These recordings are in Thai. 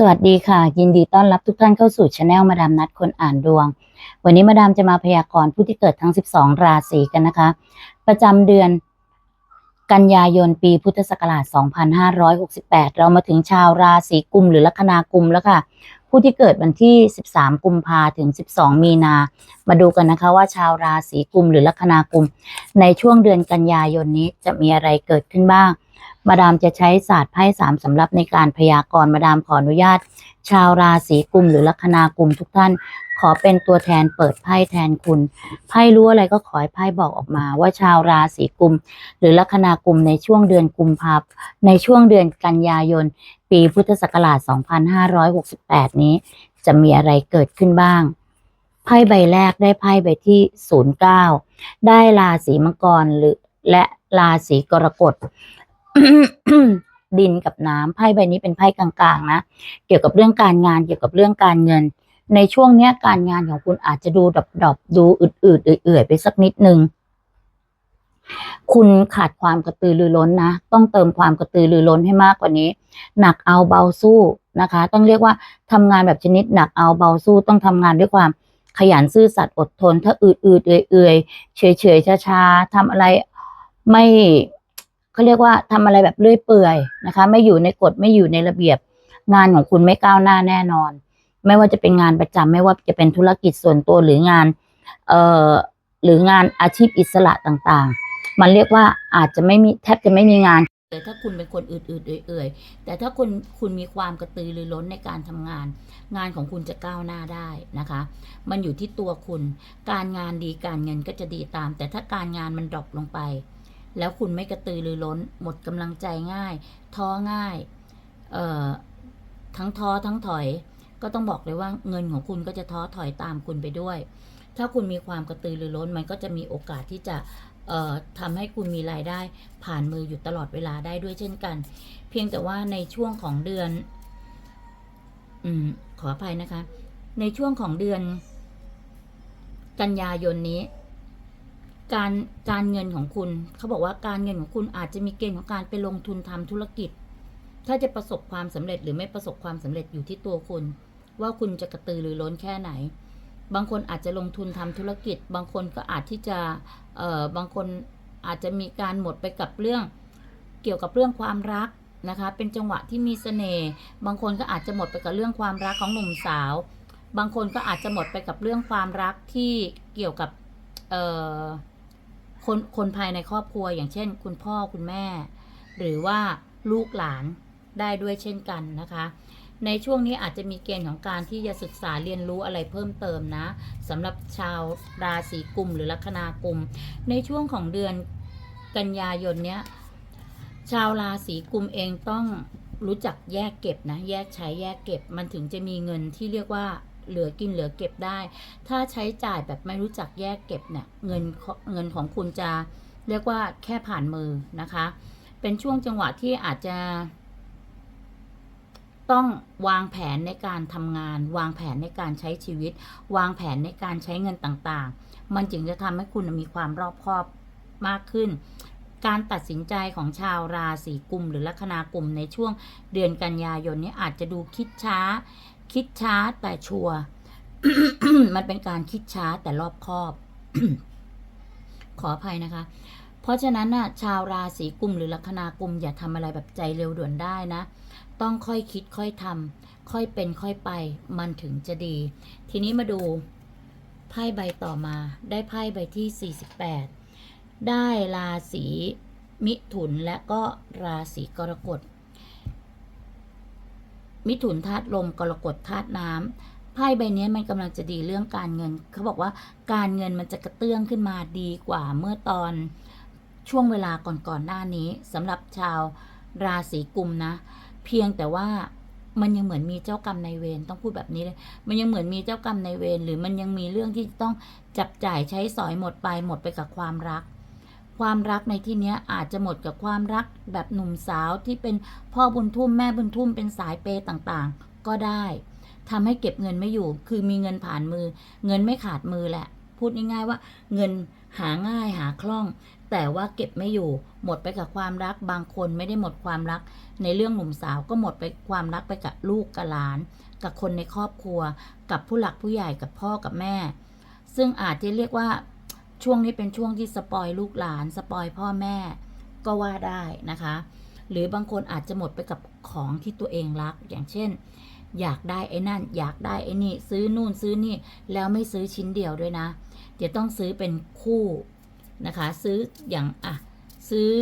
สวัสดีค่ะ ยินดีต้อนรับทุกท่านเข้าสู่ช anel มาดามนัดคนอ่านดวง วันนี้มาดามจะมาพยากรณ์ผู้ที่เกิดทั้ง 12 ราศีกันนะคะ ประจำเดือนกันยายนปีพุทธศักราช 2568 เรามาถึงชาวราศีกุมหรือลัคนากุมแล้วค่ะ ผู้ที่เกิดวันที่ 13 กุมภาถึง 12 มีนา มาดูกันนะคะว่าชาวราศีกุมหรือลัคนากุม ในช่วงเดือนกันยายนนี้จะมีอะไรเกิดขึ้นบ้าง มาดามจะใช้ศาสตร์ไพ่สามสำรับในการพยากรณ์มาดามขออนุญาต ชาวราศีกุมหรือลัคนากุมทุกท่าน ขอเป็นตัวแทนเปิดไพ่แทนคุณไพ่รู้อะไรก็ขอให้ไพ่บอกออกมา ว่าชาวราศีกุมหรือลัคนากุมในช่วงเดือนกุมภาพในช่วงเดือนกันยายน ปีพุทธศักราช 2568 นี้ จะมีอะไรเกิดขึ้นบ้างไพ่ใบแรกได้ไพ่ใบที่ 09 ได้ราศีมังกรหรือและราศีกรกฎ ดินกับน้ำไพ่ใบนี้เป็นไพ่กลางๆนะเกี่ยวกับเรื่องการงานเกี่ยวกับเรื่องการเงิน ในช่วงเนี้ยการงานของคุณอาจจะดูดอบๆดูอืดๆเอื่อยๆไปสักนิดนึงคุณขาดความกระตือรือร้นนะ ต้องเติมความกระตือรือร้นให้มากกว่านี้ หนักเอาเบาสู้นะคะ ต้องเรียกว่าทำงานแบบชนิดหนักเอาเบาสู้ต้องทำงานด้วยความขยันซื่อสัตย์อดทน ถ้าอืดๆเอื่อยๆเฉยๆช้าๆทำอะไรไม่ เขาเรียกว่าทำอะไรแบบเลื่อยเปื่อยนะคะ ไม่อยู่ในกฎไม่อยู่ในระเบียบ งานของคุณไม่ก้าวหน้าแน่นอน ไม่ว่าจะเป็นงานประจำไม่ว่าจะเป็นธุรกิจส่วนตัวหรืองานเอ่อหรืองานอาชีพอิสระต่างๆ มันเรียกว่าอาจจะไม่มีแทบจะไม่มีงานแต่ถ้าคุณเป็นคนอืดๆเอื่อยๆแต่ถ้าคุณคุณมีความกระตือรือร้นในการทำงาน งานของคุณจะก้าวหน้าได้นะคะ มันอยู่ที่ตัวคุณ การงานดีการเงินก็จะดีตาม แต่ถ้าการงานมันดรอปลงไป แล้วคุณไม่กระตือรือร้น หมดกำลังใจง่าย ท้อง่าย เอ่อ ทั้งท้อทั้งถอย ก็ต้องบอกเลยว่าเงินของคุณก็จะท้อถอยตามคุณไปด้วย ถ้าคุณมีความกระตือรือร้น มันก็จะมีโอกาสที่จะเอ่อทำให้คุณมีรายได้ผ่านมืออยู่ตลอดเวลาได้ด้วยเช่นกัน เพียงแต่ว่าในช่วงของเดือนอืมขออภัยนะคะ ในช่วงของเดือน กันยายนนี้ การการเงินของคุณเขาบอกว่าการเงินของคุณอาจจะมีเกณฑ์ของการไปลงทุนทำธุรกิจ ถ้าจะประสบความสำเร็จหรือไม่ประสบความสำเร็จอยู่ที่ตัวคุณ ว่าคุณจะกระตือรือร้นแค่ไหน บางคนอาจจะลงทุนทำธุรกิจ บางคนก็อาจที่จะเอ่อบางคนอาจจะมีการหมดไปกับเรื่องเกี่ยวกับเรื่องความรักนะคะ เป็นจังหวะที่มีเสน่ห์บางคนก็อาจจะหมดไปกับเรื่องความรักของหนุ่มสาว บางคนก็อาจจะหมดไปกับเรื่องความรักที่เกี่ยวกับเอ่อ คนคนภายในครอบครัวอย่างเช่น คุณพ่อคุณแม่ หรือว่าลูกหลานได้ด้วยเช่นกันนะคะ ในช่วงนี้อาจจะมีเกณฑ์ของการที่จะศึกษาเรียนรู้อะไรเพิ่มเติมนะสำหรับชาวราศีกุมหรือลัคนากุมในช่วงของเดือนกันยายนเนี้ยชาวราศีกุมเองต้องรู้จักแยกเก็บนะ แยกใช้แยกเก็บมันถึงจะมีเงินที่เรียกว่า เหลือกินเหลือเก็บได้ ถ้าใช้จ่ายแบบไม่รู้จักแยกเก็บเนี่ยเงินเงินของคุณจะเรียกว่าแค่ผ่านมือนะคะ เป็นช่วงจังหวะที่อาจจะ ต้องวางแผนในการทำงาน วางแผนในการใช้ชีวิต วางแผนในการใช้เงินต่างๆ มันจึงจะทำให้คุณมีความรอบคอบมากขึ้นการตัดสินใจของชาวราศีกุมหรือลัคนากุมในช่วงเดือนกันยายนนี้อาจจะดูคิดช้า คิดช้าแต่ชัวร์มันเป็นการคิดช้าแต่รอบคอบ ขออภัยนะคะ เพราะฉะนั้นน่ะ ชาวราศีกุมหรือลัคนากุมอย่าทำอะไรแบบใจเร็วด่วนได้นะ ต้องค่อยคิดค่อยทำค่อยเป็นค่อยไป มันถึงจะดี ทีนี้มาดูไพ่ใบต่อมา ได้ไพ่ใบที่ 48 ได้ราศีมิถุนและก็ราศีกรกฎ มิถุนธาตุลมกรกฎธาตุน้ำไพ่ใบนี้มันกำลังจะดีเรื่องการเงิน เขาบอกว่าการเงินมันจะกระเตื้องขึ้นมาดีกว่าเมื่อตอนช่วงเวลาก่อนๆหน้านี้สำหรับชาวราศีกุมนะ เพียงแต่ว่ามันยังเหมือนมีเจ้ากรรมในเวรต้องพูดแบบนี้เลยมันยังเหมือนมีเจ้ากรรมในเวรหรือมันยังมีเรื่องที่ต้องจับจ่ายใช้สอยหมดไปหมดไปกับความรัก ความรักในที่นี้อาจจะหมดกับความรักแบบหนุ่มสาวที่เป็นพ่อบุญทุ่มแม่บุญทุ่มเป็นสายเปย์ต่างๆ ก็ได้ทำให้เก็บเงินไม่อยู่ คือมีเงินผ่านมือ เงินไม่ขาดมือแหละ พูดง่ายๆว่า เงินหาง่ายหาคล่อง แต่ว่าเก็บไม่อยู่ หมดไปกับความรัก บางคนไม่ได้หมดความรัก ในเรื่องหนุ่มสาวก็หมดไปความรักไปกับลูกกับหลาน กับคนในครอบครัว กับผู้หลักผู้ใหญ่กับพ่อกับแม่ ซึ่งอาจจะเรียกว่า ช่วงนี้เป็นช่วงที่สปอยลูกหลาน สปอยพ่อแม่ก็ว่าได้นะคะ หรือบางคนอาจจะหมดไปกับของที่ตัวเองรัก อย่างเช่น อยากได้ไอ้นั่น อยากได้ไอ้นี่ ซื้อนู่นซื้อนี่แล้วไม่ซื้อชิ้นเดียวด้วยนะเดี๋ยวต้องซื้อเป็นคู่นะคะ ซื้ออย่างอะซื้อ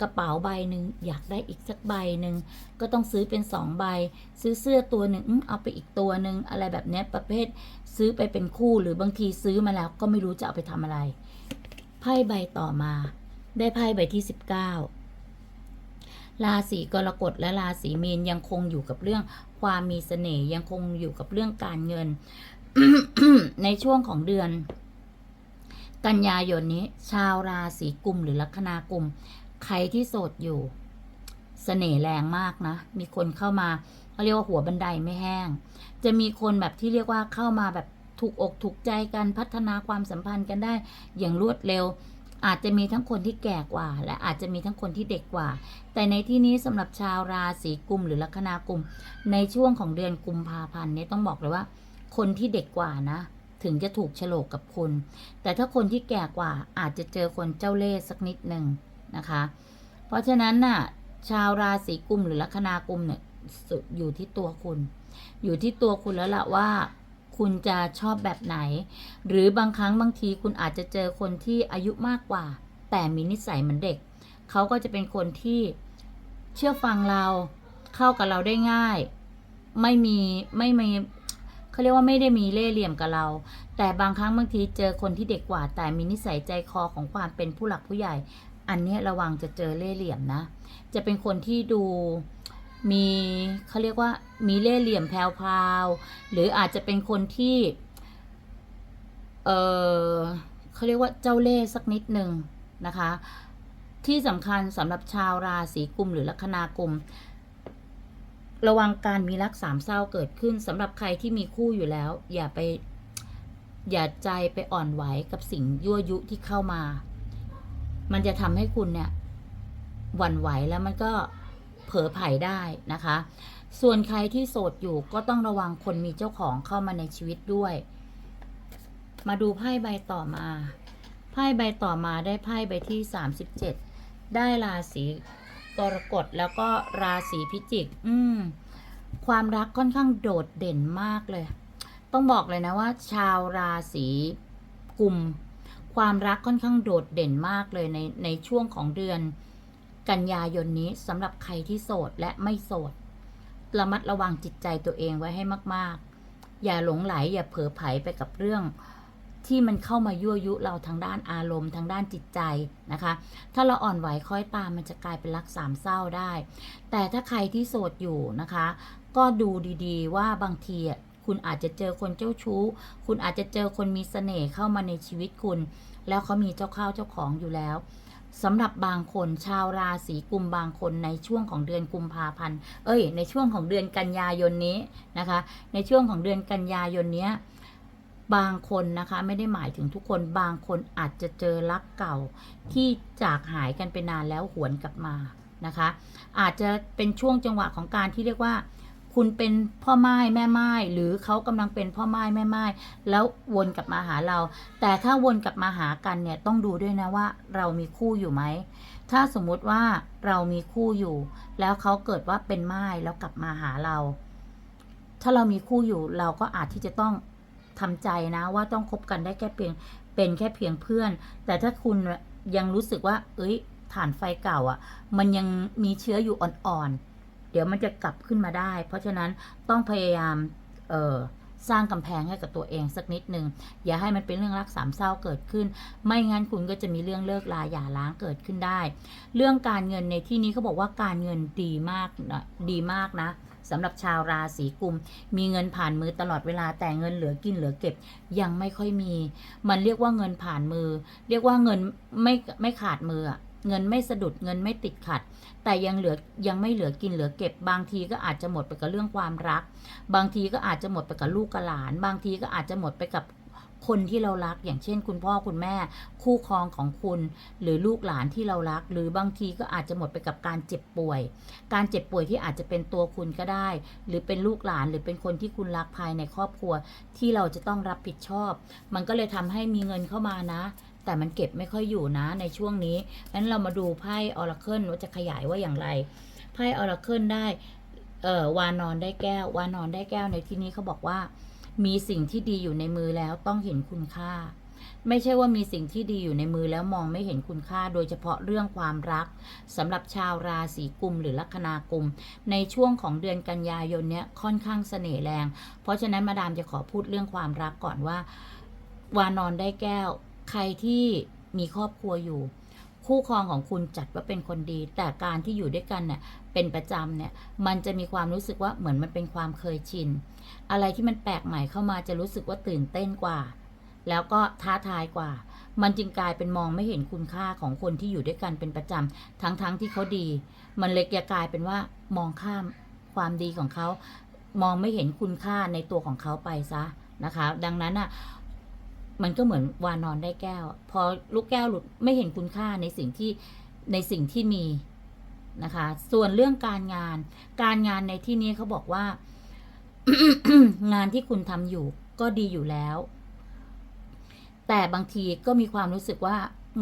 กระเป๋าใบหนึ่งอยากได้อีกสักใบหนึ่งก็ต้องซื้อเป็นสองใบ ซื้อเสื้อตัวหนึ่งเอาไปอีกตัวหนึ่งอะไรแบบนี้ประเภท ซื้อไปเป็นคู่หรือบางทีซื้อมาแล้วก็ไม่รู้จะเอาไปทำอะไรไพ่ใบต่อมา ได้ไพ่ใบที่สิบเก้าราศีกรกฎและราศีมีนยังคงอยู่กับเรื่องความมีเสน่ห์ยังคงอยู่กับเรื่องการเงิน ในช่วงของเดือน กันยายนนี้ ชาวราศีกุมหรือลัคนากุม ใครที่โสดอยู่เสน่ห์แรงมากนะ มีคนเข้ามาเขาเรียกว่าหัวบันไดไม่แห้ง จะมีคนแบบที่เรียกว่าเข้ามาแบบถูกอกถูกใจกันพัฒนาความสัมพันธ์กันได้ อย่างรวดเร็ว อาจจะมีทั้งคนที่แก่กว่า และอาจจะมีทั้งคนที่เด็กกว่า แต่ในที่นี้สำหรับชาวราศีกุมหรือลัคนากุม ในช่วงของเดือนกุมภาพันธ์นี้ต้องบอกเลยว่า คนที่เด็กกว่านะถึงจะถูกโฉลกกับคุณ แต่ถ้าคนที่แก่กว่าอาจจะเจอคนเจ้าเล่ห์สักนิดหนึ่ง นะคะ เพราะฉะนั้นน่ะชาวราศีกุมหรือลัคนากุมเนี่ยอยู่ที่ตัวคุณ อยู่ที่ตัวคุณแล้วล่ะว่าคุณจะชอบแบบไหน หรือบางครั้งบางทีคุณอาจจะเจอคนที่อายุมากกว่า แต่มีนิสัยเหมือนเด็ก เขาก็จะเป็นคนที่เชื่อฟังเราเข้ากับเราได้ง่าย ไม่มีไม่มีเขาเรียกว่าไม่ได้มีเล่ห์เหลี่ยมกับเรา แต่บางครั้งบางทีเจอคนที่เด็กกว่า แต่มีนิสัยใจคอของความเป็นผู้หลักผู้ใหญ่ อันนี้ระวังจะเจอเล่เหลี่ยมนะ จะเป็นคนที่ดูมีเขาเรียกว่ามีเล่เหลี่ยมแพรวๆหรืออาจจะเป็นคนที่ เออเขาเรียกว่าเจ้าเล่สักนิดหนึ่งนะคะ ที่สำคัญสำหรับชาวราศีกุมหรือลัคนากุมระวังการมีรักสามเศร้าเกิดขึ้นสำหรับใครที่มีคู่อยู่แล้ว อย่าไปอย่าใจไปอ่อนไหวกับสิ่งยั่วยุที่เข้ามา มันจะทำให้คุณเนี่ยหวั่นไหวแล้วมันก็เผลอไผ่ได้นะคะ ส่วนใครที่โสดอยู่ก็ต้องระวังคนมีเจ้าของเข้ามาในชีวิตด้วย มาดูไพ่ใบต่อมา ไพ่ใบต่อมาได้ไพ่ใบที่ 37 ได้ราศีกรกฎแล้วก็ราศีพิจิก อืม ความรักค่อนข้างโดดเด่นมากเลย ต้องบอกเลยนะว่า ชาวราศีกุม ความรักค่อนข้างโดดเด่นมากเลยในในช่วงของเดือน กันยายนนี้สำหรับใครที่โสดและไม่โสด ระมัดระวังจิตใจตัวเองไว้ให้มาก ๆ อย่าหลงไหลอย่าเผลอไผลไปกับเรื่องที่มันเข้ามายั่วยุเราทางด้านอารมณ์ทางด้านจิตใจนะคะ ถ้าเราอ่อนไหวคล้อยตามมันจะกลายเป็นรักสามเศร้าได้ แต่ถ้าใครที่โสดอยู่นะคะ ก็ดูดีๆ ว่าบางทีอะ คุณอาจจะเจอคนเจ้าชู้ คุณอาจจะเจอคนมีเสน่ห์เข้ามาในชีวิตคุณ แล้วเขามีเจ้าข้าวเจ้าของอยู่แล้วสำหรับบางคนชาวราศีกุมบางคนในช่วงของเดือนกุมภาพันธ์ เอ้ย ในช่วงของเดือนกันยายนนี้นะคะ ในช่วงของเดือนกันยายนนี้บางคนนะคะไม่ได้หมายถึงทุกคนบางคนอาจจะเจอรักเก่าที่จากหายกันไปนานแล้วหวนกลับมานะคะ อาจจะเป็นช่วงจังหวะของการที่เรียกว่า คุณเป็นพ่อไม้แม่ไม้หรือเขากำลังเป็นพ่อไม้แม่ไม้แล้ววนกลับมาหาเรา แต่ถ้าวนกลับมาหากันเนี่ยต้องดูด้วยนะว่าเรามีคู่อยู่ไหมถ้าสมมุติว่าเรามีคู่อยู่ แล้วเขาเกิดว่าเป็นไม้แล้วกลับมาหาเรา ถ้าเรามีคู่อยู่เราก็อาจที่จะต้องทำใจนะว่าต้องคบกันได้แค่เพียงเป็นแค่เพียงเพื่อน แต่ถ้าคุณยังรู้สึกว่า เอ้ยฐานไฟเก่าอะ่ะ มันยังมีเชื้ออยู่อ่อนๆ เดี๋ยวมันจะกลับขึ้นมาได้ เพราะฉะนั้นต้องพยายามเออสร้างกำแพงให้กับตัวเองสักนิดหนึ่งอย่าให้มันเป็นเรื่องรักสามเศร้าเกิดขึ้น ไม่งั้นคุณก็จะมีเรื่องเลิกลาหย่าร้างเกิดขึ้นได้ เรื่องการเงินในที่นี้เขาบอกว่าการเงินดีมากนะดีมากนะสำหรับชาวราศีกุม มีเงินผ่านมือตลอดเวลาแต่เงินเหลือกินเหลือเก็บ ยังไม่ค่อยมี มันเรียกว่าเงินผ่านมือ เรียกว่าเงินไม่ไม่ขาดมืออะ เงินไม่สะดุดเงินไม่ติดขัด แต่ยังเหลือยังไม่เหลือกินเหลือเก็บบางทีก็อาจจะหมดไปกับเรื่องความรัก บางทีก็อาจจะหมดไปกับลูกกับหลาน บางทีก็อาจจะหมดไปกับคนที่เรารักอย่างเช่น คุณพ่อคุณแม่ คู่ครองของคุณ หรือลูกหลานที่เรารัก หรือบางทีก็อาจจะหมดไปกับการเจ็บป่วย การเจ็บป่วยที่อาจจะเป็นตัวคุณก็ได้ หรือเป็นลูกหลานหรือเป็นคนที่คุณรักภายในครอบครัว ที่เราจะต้องรับผิดชอบ มันก็เลยทำให้มีเงินเข้ามานะ แต่มันเก็บไม่ค่อยอยู่นะในช่วงนี้งั้นเรามาดูไพ่ออร์เคิลว่าจะขยายว่าอย่างไร ไพ่ออร์เคิลได้เอ่อวานอนได้แก้ว วานอนได้แก้วในที่นี้เขาบอกว่า มีสิ่งที่ดีอยู่ในมือแล้วต้องเห็นคุณค่า ไม่ใช่ว่ามีสิ่งที่ดีอยู่ในมือแล้วมองไม่เห็นคุณค่า โดยเฉพาะเรื่องความรักสำหรับชาวราศีกุมหรือลัคนากุม ในช่วงของเดือนกันยายนเนี้ยค่อนข้างเสน่ห์แรง เพราะฉะนั้นมาดามจะขอพูดเรื่องความรักก่อนว่า วานอนได้แก้ว ใครที่มีครอบครัวอยู่ คู่ครองของคุณจัดว่าเป็นคนดี แต่การที่อยู่ด้วยกันเนี่ยเป็นประจำเนี่ยมันจะมีความรู้สึกว่าเหมือนมันเป็นความเคยชิน อะไรที่มันแปลกใหม่เข้ามาจะรู้สึกว่าตื่นเต้นกว่า แล้วก็ท้าทายกว่า มันจึงกลายเป็นมองไม่เห็นคุณค่าของคนที่อยู่ด้วยกันเป็นประจำทั้งๆที่เขาดี มันเลยจะกลายเป็นว่ามองข้ามความดีของเขามองไม่เห็นคุณค่าในตัวของเขาไปซะนะคะ ดังนั้นอะ มันก็เหมือนวานอนได้แก้ว พอลูกแก้วหลุดไม่เห็นคุณค่าในสิ่งที่ในสิ่งที่มีนะคะ ส่วนเรื่องการงาน การงานในที่นี้เขาบอกว่า งานที่คุณทำอยู่ก็ดีอยู่แล้ว แต่บางทีก็มีความรู้สึกว่า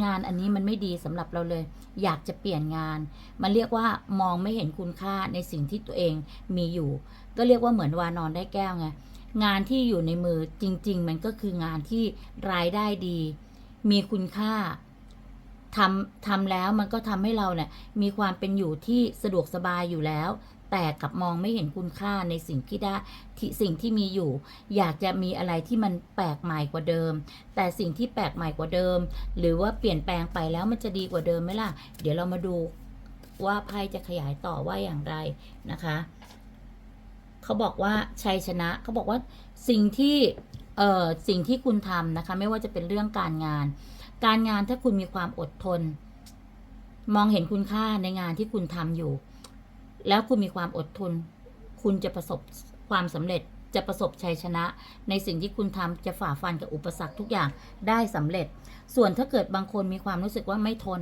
งานอันนี้มันไม่ดีสำหรับเราเลย อยากจะเปลี่ยนงาน มันเรียกว่ามองไม่เห็นคุณค่าในสิ่งที่ตัวเองมีอยู่ ก็เรียกว่าเหมือนวานอนได้แก้วไง งานที่อยู่ในมือจริง ๆ มันก็คืองานที่รายได้ดี มีคุณค่าทำทำแล้วมันก็ทำให้เราเนี่ยมีความเป็นอยู่ที่สะดวกสบายอยู่แล้ว แต่กลับมองไม่เห็นคุณค่าในสิ่งที่ได้ที่สิ่งที่มีอยู่ อยากจะมีอะไรที่มันแปลกใหม่กว่าเดิม แต่สิ่งที่แปลกใหม่กว่าเดิม หรือว่าเปลี่ยนแปลงไปแล้วมันจะดีกว่าเดิมไหมล่ะ เดี๋ยวเรามาดูว่าไพ่จะขยายต่อว่าอย่างไรนะคะ เขาบอกว่าชัยชนะเขาบอกว่าสิ่งที่เอ่อสิ่งที่คุณทำนะคะ ไม่ว่าจะเป็นเรื่องการงาน การงานถ้าคุณมีความอดทน มองเห็นคุณค่าในงานที่คุณทำอยู่ แล้วคุณมีความอดทน คุณจะประสบความสำเร็จจะประสบชัยชนะ ในสิ่งที่คุณทำจะฝ่าฟันกับอุปสรรคทุกอย่างได้สำเร็จ ส่วนถ้าเกิดบางคนมีความรู้สึกว่าไม่ทน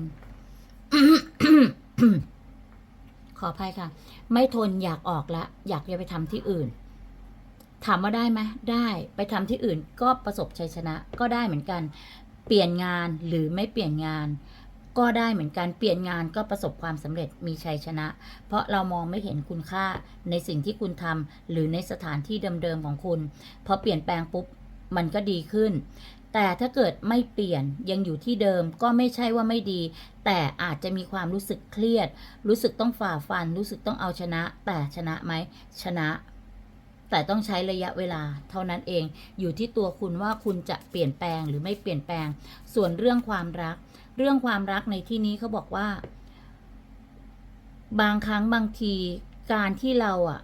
ขออภัยค่ะ ไม่ทนอยากออกละ อยากจะไปทำที่อื่น ถามว่าได้ไหมได้ไปทำที่อื่นก็ประสบชัยชนะก็ได้เหมือนกัน เปลี่ยนงานหรือไม่เปลี่ยนงาน ก็ได้เหมือนกัน เปลี่ยนงานก็ประสบความสำเร็จมีชัยชนะ เพราะเรามองไม่เห็นคุณค่าในสิ่งที่คุณทำหรือในสถานที่เดิมๆของคุณพอเปลี่ยนแปลงปุ๊บมันก็ดีขึ้น แต่ถ้าเกิดไม่เปลี่ยนยังอยู่ที่เดิมก็ไม่ใช่ว่าไม่ดี แต่อาจจะมีความรู้สึกเครียด รู้สึกต้องฝ่าฟัน รู้สึกต้องเอาชนะ แต่ชนะไหมชนะ แต่ต้องใช้ระยะเวลา เท่านั้นเองอยู่ที่ตัวคุณว่าคุณจะเปลี่ยนแปลงหรือไม่เปลี่ยนแปลง ส่วนเรื่องความรัก เรื่องความรักในที่นี้เขาบอกว่า บางครั้งบางทีการที่เราอะ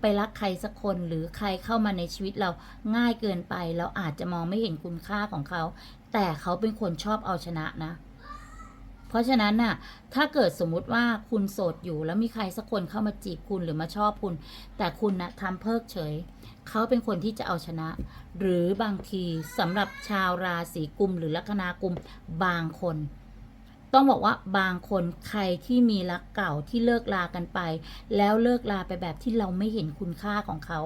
ไปรักใครสักคนหรือใครเข้ามาในชีวิตเราง่ายเกินไป เราอาจจะมองไม่เห็นคุณค่าของเขา แต่เขาเป็นคนชอบเอาชนะนะ เพราะฉะนั้นน่ะ ถ้าเกิดสมมุติว่าคุณโสดอยู่แล้วมีใครสักคนเข้ามาจีบคุณหรือมาชอบคุณ แต่คุณนะทำเพิกเฉย เขาเป็นคนที่จะเอาชนะ หรือบางทีสำหรับชาวราศีกุมหรือลัคนากุมบางคน ต้องบอกว่าบางคนใครที่มีรักเก่าที่เลิกลากันไป แล้วเลิกลาไปแบบที่เราไม่เห็นคุณค่าของเขา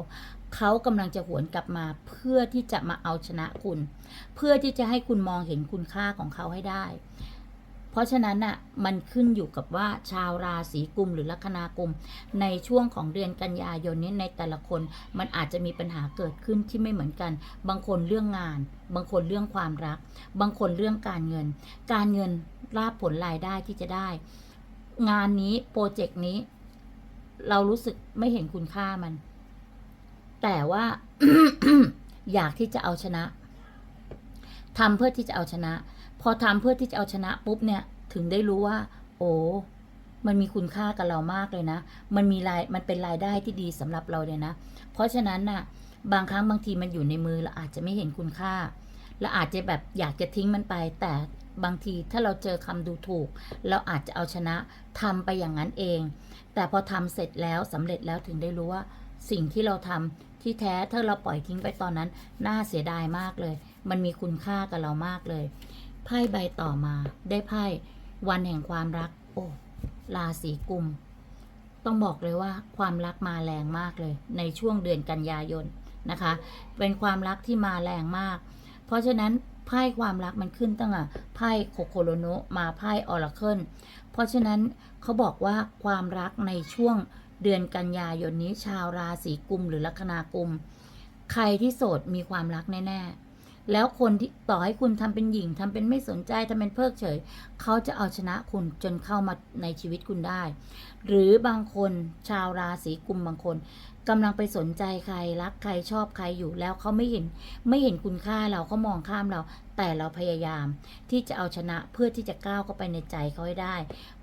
เขากำลังจะหวนกลับมาเพื่อที่จะมาเอาชนะคุณ เพื่อที่จะให้คุณมองเห็นคุณค่าของเขาให้ได้ เพราะฉะนั้นน่ะมันขึ้นอยู่กับว่าชาวราศีกุมหรือลัคนากุม ในช่วงของเดือนกันยายนนี้ในแต่ละคนมันอาจจะมีปัญหาเกิดขึ้นที่ไม่เหมือนกัน บางคนเรื่องงาน บางคนเรื่องความรัก บางคนเรื่องการเงิน การเงิน ลาบผลรายได้ที่จะได้ งานนี้โปรเจกต์นี้ เรารู้สึกไม่เห็นคุณค่ามัน แต่ว่าอยากที่จะเอาชนะทำเพื่อที่จะเอาชนะ พอทำเพื่อที่จะเอาชนะปุ๊บเนี่ย ถึงได้รู้ว่า โอ้มันมีคุณค่ากับเรามากเลยนะ มันมีราย มันเป็นรายได้ที่ดีสำหรับเราเลยนะ เพราะฉะนั้นน่ะ บางครั้งบางทีมันอยู่ในมือเราอาจจะไม่เห็นคุณค่า และอาจจะแบบอยากจะทิ้งมันไป แต่ บางทีถ้าเราเจอคำดูถูก เราอาจจะเอาชนะทำไปอย่างนั้นเอง แต่พอทำเสร็จแล้วสำเร็จแล้วถึงได้รู้ว่าสิ่งที่เราทำที่แท้ถ้าเราปล่อยทิ้งไปตอนนั้น น่าเสียดายมากเลย มันมีคุณค่ากับเรามากเลยไพ่ใบต่อมาได้ไพ่วันแห่งความรัก โอ้ราศีกุม ต้องบอกเลยว่าความรักมาแรงมากเลย ในช่วงเดือนกันยายนนะคะ เป็นความรักที่มาแรงมาก เพราะฉะนั้น ไพ่ความรักมันขึ้นตั้งแต่ไพ่โคโคโรโนมาไพ่ออราเคิลเพราะฉะนั้นเขาบอกว่าความรักในช่วงเดือนกันยายนนี้ชาวราศีกุมหรือลัคนากุม ใครที่โสดมีความรักแน่ๆ แล้วคนที่ต่อให้คุณทำเป็นหญิงทำเป็นไม่สนใจทำเป็นเพิกเฉย เขาจะเอาชนะคุณจนเข้ามาในชีวิตคุณได้ หรือบางคนชาวราศีกุมบางคน กำลังไปสนใจใครรักใครชอบใครอยู่แล้วเขาไม่เห็นไม่เห็นคุณค่าเราเขามองข้ามเรา แต่เราพยายามที่จะเอาชนะเพื่อที่จะก้าวเข้าไปในใจเขาให้ได้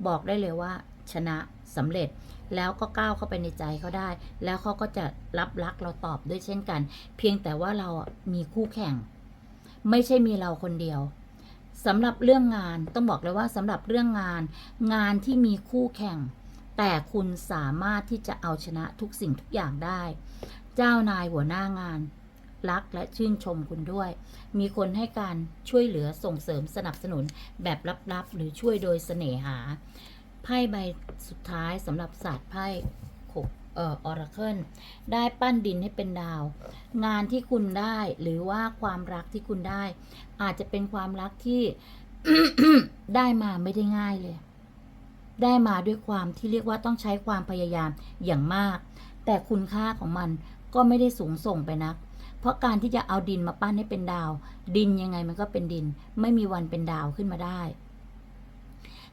บอกได้เลยว่าชนะสำเร็จแล้วก็ก้าวเข้าไปในใจเขาได้ แล้วเขาก็จะรับรักเราตอบด้วยเช่นกัน เพียงแต่ว่าเรามีคู่แข่ง ไม่ใช่มีเราคนเดียวสำหรับเรื่องงานต้องบอกเลยว่าสำหรับเรื่องงาน งานที่มีคู่แข่ง แต่คุณสามารถที่จะเอาชนะทุกสิ่งทุกอย่างได้ เจ้านายหัวหน้างาน รักและชื่นชมคุณด้วย มีคนให้การช่วยเหลือส่งเสริมสนับสนุนแบบลับๆ หรือช่วยโดยเสน่หา ไพ่ใบสุดท้ายสำหรับศาสตร์ไพ่เอ่ออราเคิลได้ปั้นดินให้เป็นดาว งานที่คุณได้หรือว่าความรักที่คุณได้ อาจจะเป็นความรักที่ได้มาไม่ได้ง่ายเลย ได้มาด้วยความที่เรียกว่าต้องใช้ความพยายามอย่างมาก แต่คุณค่าของมันก็ไม่ได้สูงส่งไปนัก เพราะการที่จะเอาดินมาปั้นให้เป็นดาว ดินยังไงมันก็เป็นดิน ไม่มีวันเป็นดาวขึ้นมาได้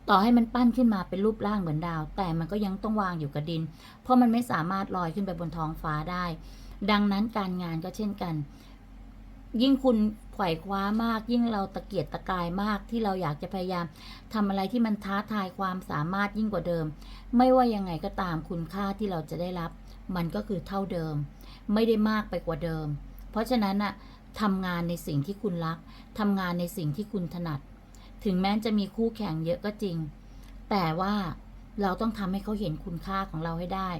ต่อให้มันปั้นขึ้นมาเป็นรูปร่างเหมือนดาว แต่มันก็ยังต้องวางอยู่กับดิน เพราะมันไม่สามารถลอยขึ้นไปบนท้องฟ้าได้ ดังนั้นการงานก็เช่นกัน ยิ่งคุณไขว่คว้ามาก ยิ่งเราตะเกียกตะกายมากที่เราอยากจะพยายามทำอะไรที่มันท้าทายความสามารถยิ่งกว่าเดิม ไม่ว่ายังไงก็ตามคุณค่าที่เราจะได้รับ มันก็คือเท่าเดิม ไม่ได้มากไปกว่าเดิม เพราะฉะนั้นน่ะทำงานในสิ่งที่คุณรักทำงานในสิ่งที่คุณถนัด ถึงแม้จะมีคู่แข่งเยอะก็จริง แต่ว่า เราต้องทำให้เขาเห็นคุณค่าของเราให้ได้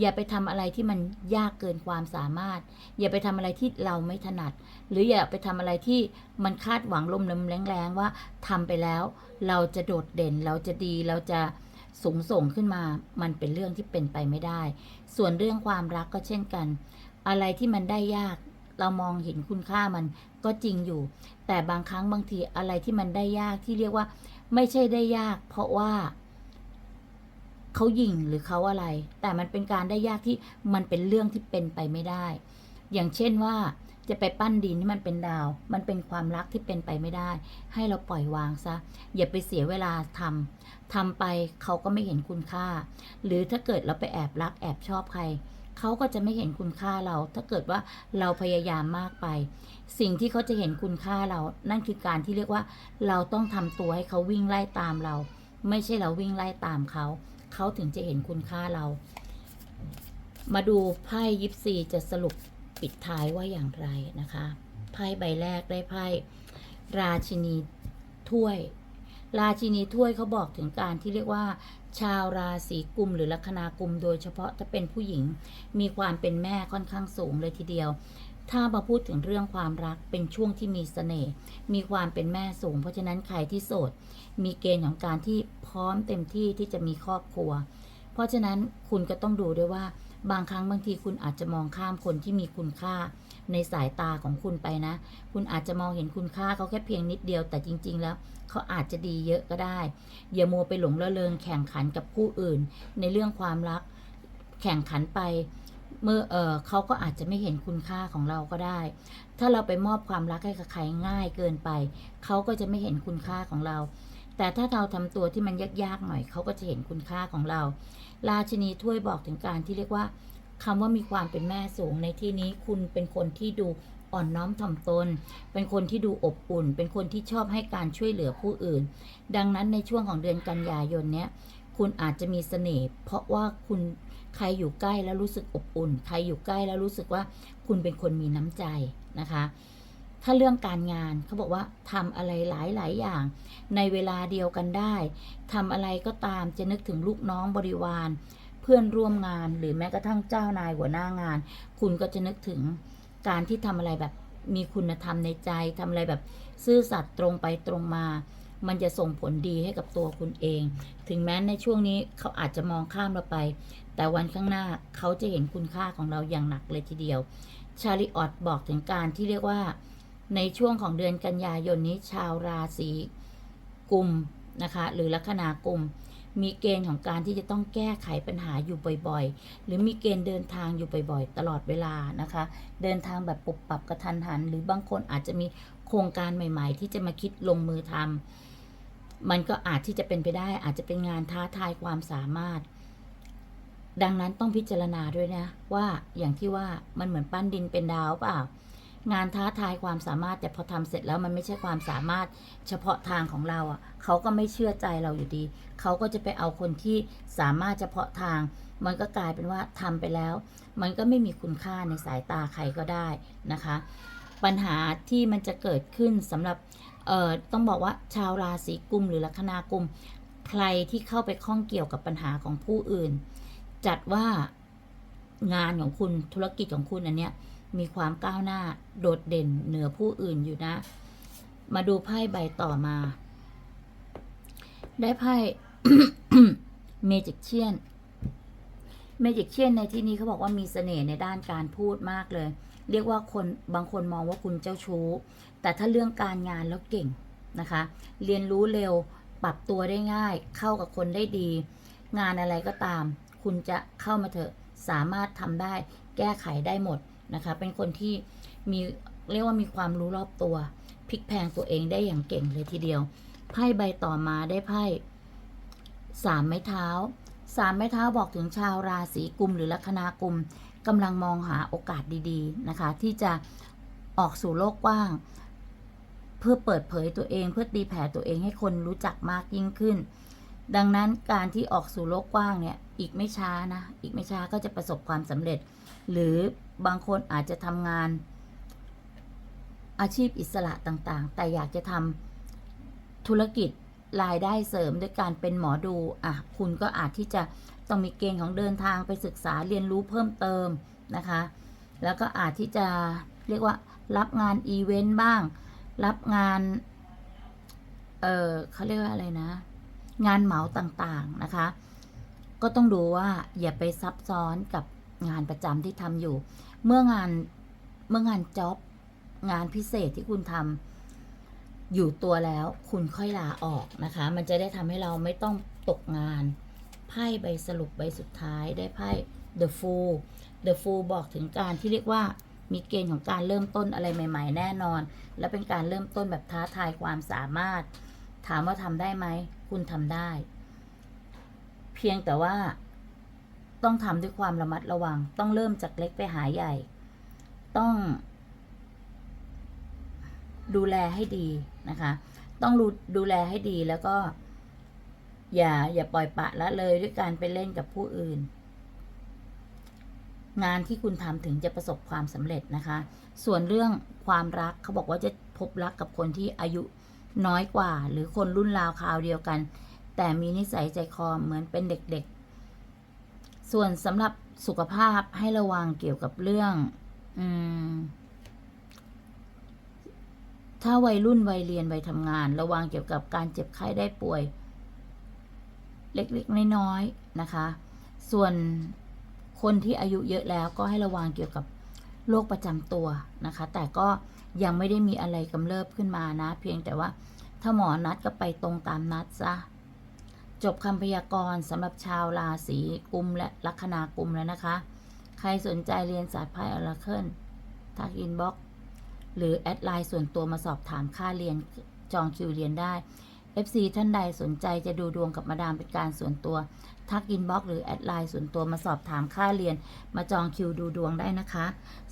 อย่าไปทำอะไรที่มันยากเกินความสามารถ อย่าไปทำอะไรที่เราไม่ถนัด หรืออย่าไปทำอะไรที่มันคาดหวังลมลมแรงๆว่าทำไปแล้ว เราจะโดดเด่น เราจะดี เราจะสูงส่งขึ้นมา มันเป็นเรื่องที่เป็นไปไม่ได้ ส่วนเรื่องความรักก็เช่นกัน อะไรที่มันได้ยากเรามองเห็นคุณค่ามันก็จริงอยู่ แต่บางครั้งบางทีอะไรที่มันได้ยากที่เรียกว่า ไม่ใช่ได้ยาก เพราะว่า เขายิงหรือเขาอะไร แต่มันเป็นการได้ยากที่มันเป็นเรื่องที่เป็นไปไม่ได้ อย่างเช่นว่าจะไปปั้นดินให้มันเป็นดาว มันเป็นความรักที่เป็นไปไม่ได้ ให้เราปล่อยวางซะ อย่าไปเสียเวลาทำทำไปเขาก็ไม่เห็นคุณค่า หรือถ้าเกิดเราไปแอบรักแอบชอบใคร เขาก็จะไม่เห็นคุณค่าเรา ถ้าเกิดว่าเราพยายามมากไป สิ่งที่เขาจะเห็นคุณค่าเรา นั่นคือการที่เรียกว่า เราต้องทำตัวให้เขาวิ่งไล่ตามเรา ไม่ใช่เราวิ่งไล่ตามเขา เขาถึงจะเห็นคุณค่าเรา มาดูไพ่ยิปซีจะสรุปปิดท้ายว่าอย่างไรนะคะ ไพ่ใบแรกได้ไพ่ ราชินีถ้วย ราชินีถ้วยเขาบอกถึงการที่เรียกว่า ชาวราศีกุมหรือลัคนากุมโดยเฉพาะถ้าเป็นผู้หญิงมีความเป็นแม่ค่อนข้างสูงเลยทีเดียว ถ้ามาพูดถึงเรื่องความรักเป็นช่วงที่มีเสน่ห์มีความเป็นแม่สูง เพราะฉะนั้นใครที่โสด มีเกณฑ์ของการที่พร้อมเต็มที่ที่จะมีครอบครัว เพราะฉะนั้นคุณก็ต้องดูด้วยว่า บางครั้งบางทีคุณอาจจะมองข้ามคนที่มีคุณค่า ในสายตาของคุณไปนะ คุณอาจจะมองเห็นคุณค่าเขาแค่เพียงนิดเดียวแต่จริง ๆ แล้วเขาอาจจะดีเยอะก็ได้อย่ามัวไปหลงระเริงแข่งขันกับผู้อื่น ในเรื่องความรักแข่งขันไป เมื่อเออเขาก็อาจจะไม่เห็นคุณค่าของเราก็ได้ ถ้าเราไปมอบความรักให้กับใครง่ายเกินไป เขาก็จะไม่เห็นคุณค่าของเรา แต่ถ้าเราทำตัวที่มันยากๆหน่อย เขาก็จะเห็นคุณค่าของเรา ราชินีถ้วยบอกถึงการที่เรียกว่าคำว่ามีความเป็นแม่สูงในที่นี้คุณเป็นคนที่ดูอ่อนน้อมถ่อมตน เป็นคนที่ดูอบอุ่น เป็นคนที่ชอบให้การช่วยเหลือผู้อื่น ดังนั้นในช่วงของเดือนกันยายนเนี้ย คุณอาจจะมีเสน่ห์เพราะว่าคุณ ใครอยู่ใกล้แล้วรู้สึกอบอุ่น ใครอยู่ใกล้แล้วรู้สึกว่าคุณเป็นคนมีน้ำใจนะคะ ถ้าเรื่องการงานเขาบอกว่าทำอะไรหลายๆอย่าง ในเวลาเดียวกันได้ทำอะไรก็ตามจะนึกถึงลูกน้องบริวารเพื่อนร่วมงานหรือแม้กระทั่งเจ้านายหัวหน้างาน คุณก็จะนึกถึงการที่ทำอะไรแบบมีคุณธรรมในใจทำอะไรแบบซื่อสัตย์ตรงไปตรงมา มันจะส่งผลดีให้กับตัวคุณเอง ถึงแม้ในช่วงนี้เขาอาจจะมองข้ามเราไป แต่วันข้างหน้าเขาจะเห็นคุณค่าของเราอย่างหนักเลยทีเดียว ชาลิออตบอกถึงการที่เรียกว่า ในช่วงของเดือนกันยายนนี้ชาวราศีกุมนะคะ หรือลัคนากุมมีเกณฑ์ของการที่จะต้องแก้ไขปัญหาอยู่บ่อยๆ หรือมีเกณฑ์เดินทางอยู่บ่อยๆ ตลอดเวลานะคะ เดินทางแบบปุบปรับกระทันหัน หรือบางคนอาจจะมีโครงการใหม่ ๆ ที่จะมาคิดลงมือทำมันก็อาจที่จะเป็นไปได้อาจจะเป็นงานท้าทายความสามารถ ดังนั้นต้องพิจารณาด้วยนะ ว่าอย่างที่ว่ามันเหมือนปั้นดินเป็นดาวเปล่างานท้าทายความสามารถแต่พอทำเสร็จแล้วมันไม่ใช่ความสามารถเฉพาะทางของเราอะเขาก็ไม่เชื่อใจเราอยู่ดี เขาก็จะไปเอาคนที่สามารถเฉพาะทาง มันก็กลายเป็นว่าทำไปแล้ว มันก็ไม่มีคุณค่าในสายตาใครก็ได้นะคะ ปัญหาที่มันจะเกิดขึ้นสำหรับเอ่อต้องบอกว่าชาวราศีกุมหรือลัคนากุม ใครที่เข้าไปข้องเกี่ยวกับปัญหาของผู้อื่น จัดว่างานของคุณธุรกิจของคุณอันเนี้ยมีความก้าวหน้าโดดเด่นเหนือผู้อื่นอยู่นะ มาดูไพ่ใบต่อมา ได้ไพ่เมจิกเชียนเมจิกเชียนในที่นี้เขาบอกว่ามีเสน่ห์ในด้านการพูดมากเลย เรียกว่าคนบางคนมองว่าคุณเจ้าชู้ แต่ถ้าเรื่องการงานแล้วเก่งนะคะ เรียนรู้เร็ว ปรับตัวได้ง่าย เข้ากับคนได้ดี งานอะไรก็ตาม คุณจะเข้ามาเถอะสามารถทำได้แก้ไขได้หมดนะคะ เป็นคนที่มีเรียกว่ามีความรู้รอบตัวพลิกแพงตัวเองได้อย่างเก่งเลยทีเดียว ไพ่ใบต่อมาได้ไพ่สามไม้เท้าสามไม้เท้าบอกถึงชาวราศีกุมหรือลัคนากุมกำลังมองหาโอกาสดีๆนะคะ ที่จะออกสู่โลกกว้าง เพื่อเปิดเผยตัวเองเพื่อตีแผ่ตัวเองให้คนรู้จักมากยิ่งขึ้น ดังนั้นการที่ออกสู่โลกกว้างเนี่ย อีกไม่ช้านะ อีกไม่ช้าก็จะประสบความสำเร็จ หรือบางคนอาจจะทำงานอาชีพอิสระต่างๆ แต่อยากจะทำธุรกิจรายได้เสริมด้วยการเป็นหมอดู อะ คุณก็อาจที่จะต้องมีเกณฑ์ของเดินทางไปศึกษาเรียนรู้เพิ่มเติมนะคะ แล้วก็อาจที่จะเรียกว่ารับงานอีเวนต์บ้าง รับงาน เออเขาเรียกว่าอะไรนะ งานเหมาต่างๆนะคะ ก็ต้องดูว่าอย่าไปซับซ้อนกับงานประจำที่ทำอยู่ เมื่องานเมื่องานจ็อบงานพิเศษที่คุณทำอยู่ตัวแล้วคุณค่อยลาออกนะคะ มันจะได้ทำให้เราไม่ต้องตกงานไพ่ใบสรุปใบสุดท้ายได้ไพ่ The Fool The Fool บอกถึงการที่เรียกว่ามีเกณฑ์ของการเริ่มต้นอะไรใหม่ ๆ แน่นอน และเป็นการเริ่มต้นแบบท้าทายความสามารถ ถามว่าทำได้ไหม คุณทำได้ เพียงแต่ว่าต้องทำด้วยความระมัดระวัง ต้องเริ่มจากเล็กไปหาใหญ่ ต้อง ดูแลให้ดีนะคะ ต้องดูดูแลให้ดีแล้วก็ อย่าอย่าปล่อยปะละเลยด้วยการไปเล่นกับผู้อื่น งานที่คุณทำถึงจะประสบความสำเร็จนะคะ ส่วนเรื่องความรักเขาบอกว่าจะพบรักกับคนที่อายุน้อยกว่า หรือคนรุ่นราวคราวเดียวกัน แต่มีนิสัยใจคอเหมือนเป็นเด็กๆ ส่วนสำหรับสุขภาพให้ระวังเกี่ยวกับเรื่องอืมถ้าวัยรุ่นวัยเรียนวัยทำงาน ระวังเกี่ยวกับการเจ็บไข้ได้ป่วย เล็กๆน้อยๆนะคะ ส่วนคนที่อายุเยอะแล้วก็ให้ระวังเกี่ยวกับโรคประจำตัวนะคะ แต่ก็ยังไม่ได้มีอะไรกำเริบขึ้นมานะ เพียงแต่ว่าถ้าหมอนัดก็ไปตรงตามนัดซะ จบคำพยากรณ์สำหรับชาวราศีกุมและลัคนากุมแล้วนะคะ ใครสนใจเรียนศาสตร์ไพ่ออราเคิลทักอินบ็อกหรือแอดไลน์ส่วนตัวมาสอบถามค่าเรียนจองคิวเรียนได้ FC ท่านใดสนใจจะดูดวงกับมาดามเป็นการส่วนตัว ทักอินบ็อกหรือแอดไลน์ส่วนตัวมาสอบถามค่าเรียน มาจองคิวดูดวงได้นะคะ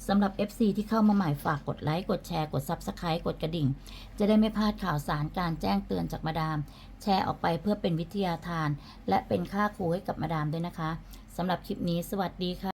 สำหรับ FC ที่เข้ามาใหม่ฝากกดไลค์กดแชร์กด Subscribe กดกระดิ่ง จะได้ไม่พลาดข่าวสารการแจ้งเตือนจากมาดาม แชร์ออกไปเพื่อเป็นวิทยาทาน และเป็นค่าครูให้กับมาดามด้วยนะคะสำหรับคลิปนี้สวัสดีค่ะ